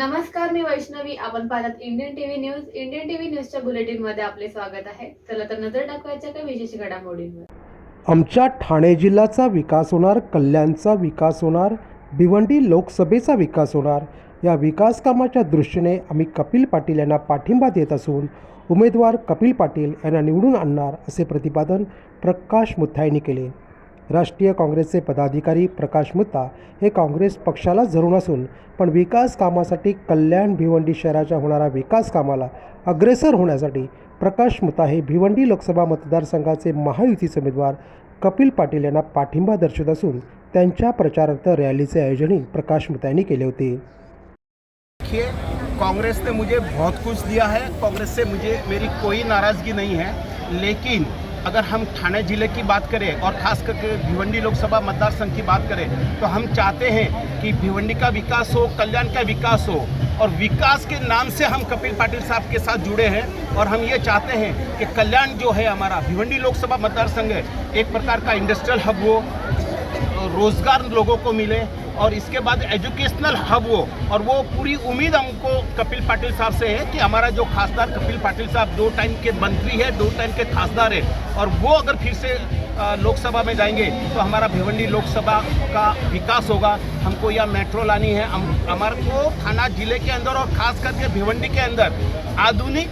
नमस्कार मी वैष्णवी. आपण पाहतात Indian TV news Indian TV न्यूजच्या बुलेटिनमध्ये आपले स्वागत आहे. चला तर नजर टाकवायच्या काही विशेष घडामोडींवर. आमच्या ठाणे जिल्ह्याचा विकास होणार कल्याणचा विकास होणार भिवंडी लोकसभेचा विकास होणार या विकास कामाच्या दृष्टीने आम्ही कपिल पाटील यांना पाठिंबा देत असून उमेदवार कपिल पाटील यांना निवडून आणणार असे प्रतिपादन प्रकाश मुथायनी केले. राष्ट्रीय काँग्रेसचे पदाधिकारी प्रकाश मुत्ता हे काँग्रेस पक्षाला धरून असून पण विकास कामासाठी कल्याण भिवंडी शहराच्या होणाऱ्या विकास कामाला अग्रेसर होण्यासाठी प्रकाश मुत्ता हे भिवंडी लोकसभा मतदारसंघाचे महायुतीचे उमेदवार कपिल पाटील यांना पाठिंबा दर्शवत असून त्यांच्या प्रचारार्थ रॅलीचे आयोजनही प्रकाश मुत्ता यांनी केले होते. देखिए कांग्रेस ने मुझे बहुत कुछ दिया है कांग्रेस से मुझे मेरी कोई नाराज़गी नहीं है लेकिन अगर हम थाने ज़िले की बात करें और खास करके भिवंडी लोकसभा मतदार संघ की बात करें तो हम चाहते हैं कि भिवंडी का विकास हो, कल्याण का विकास हो और विकास के नाम से हम कपिल पाटिल साहब के साथ जुड़े हैं और हम ये चाहते हैं कि कल्याण जो है हमारा भिवंडी लोकसभा मतदार संघ है, एक प्रकार का इंडस्ट्रियल हब हो, रोज़गार लोगों को मिले और इसके बाद एजुकेशनल हब हो और वो पूरी उम्मीद हमको कपिल पाटिल साहब से है कि हमारा जो खासदार कपिल पाटिल साहब दो टाइम के मंत्री है, दो टाइम के खासदार है, और वो अगर फिर से लोकसभा में जाएँगे तो हमारा भिवंडी लोकसभा का विकास होगा। हमको यह मेट्रो लानी है। हम, हमारे को थाना ज़िले के अंदर और खास करके भिवंडी के अंदर आधुनिक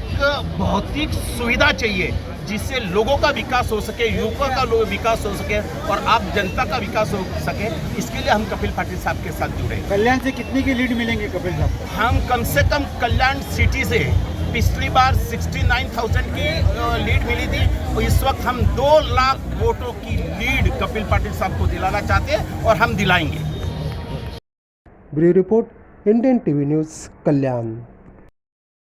भौतिक सुविधा चाहिए। जिससे लोगों का विकास हो सके युवकों का विकास हो सके और आप जनता का विकास हो सके इसके लिए हम कपिल पाटिल साहब के साथ जुड़े कल्याण से कितनी की लीड मिलेंगे कपिल साहब? हम कम से कम कल्याण सिटी से पिछली बार 69,000 की लीड मिली थी और इस वक्त हम दो लाख वोटों की लीड कपिल पाटिल साहब को दिलाना चाहते हैं और हम दिलाएँगे। Bureau report Indian TV news Kalyan.